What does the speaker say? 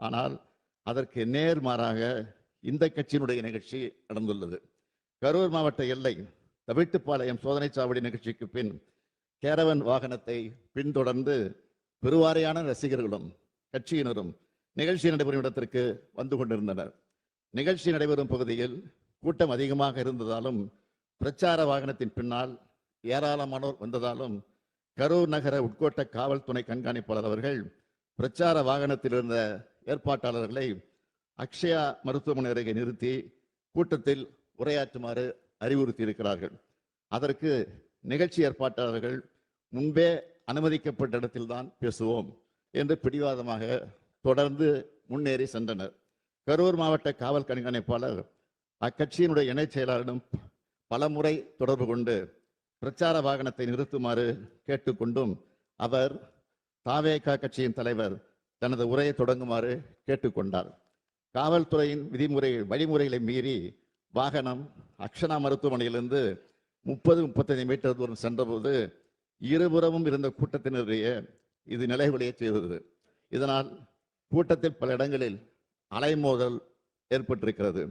ஆனால் அதற்கு நேர்மாறாக இந்த கட்சியினுடைய நிகழ்ச்சி நடந்துள்ளது. கரூர் மாவட்ட எல்லை தவிட்டுப்பாளையம் சோதனை சாவடி நிகழ்ச்சிக்கு பின் கேரவன் வாகனத்தை பின்தொடர்ந்து பெருவாரியான ரசிகர்களும் கட்சியினரும் நிகழ்ச்சி நடைபெறும் இடத்திற்கு வந்து கொண்டிருந்தனர். நிகழ்ச்சி நடைபெறும் பகுதியில் கூட்டம் அதிகமாக இருந்ததாலும் பிரச்சார வாகனத்தின் பின்னால் ஏராளமானோர் வந்ததாலும் கரூர் நகர உட்கோட்ட காவல்துறை கண்காணிப்பாளர் அவர்கள் பிரச்சார வாகனத்தில் இருந்த ஏற்பாட்டாளர்களை அக்ஷயா மருத்துவமனை அருகே நிறுத்தி கூட்டத்தில் உரையாற்றுமாறு அறிவுறுத்தி இருக்கிறார்கள் அதற்கு நிகழ்ச்சி ஏற்பாட்டாளர்கள் முன்பே அனுமதிக்கப்பட்ட இடத்தில்தான் பேசுவோம் என்று பிடிவாதமாக தொடர்ந்து முன்னேறி சென்றனர். கரூர் மாவட்ட காவல் கண்காணிப்பாளர் அக்கட்சியினுடைய இணைச் செயலாளரிடம் பலமுறை தொடர்பு கொண்டு பிரச்சார வாகனத்தை நிறுத்துமாறு கேட்டுக்கொண்டும் அவர் தாவேகா கட்சியின் தலைவர் தனது உரையை தொடங்குமாறு கேட்டுக்கொண்டார். காவல்துறையின் விதிமுறை வழிமுறைகளை மீறி வாகனம் அக்ஷனா மருத்துவமனையிலிருந்து முப்பது முப்பத்தைந்து மீட்டர் தூரம் சென்றபோது இருபுறமும் இருந்த கூட்டத்தினருடைய இது நிலைகுலைய செய்தது. இதனால் கூட்டத்தில் பல இடங்களில் அலைமோதல் ஏற்பட்டிருக்கிறது.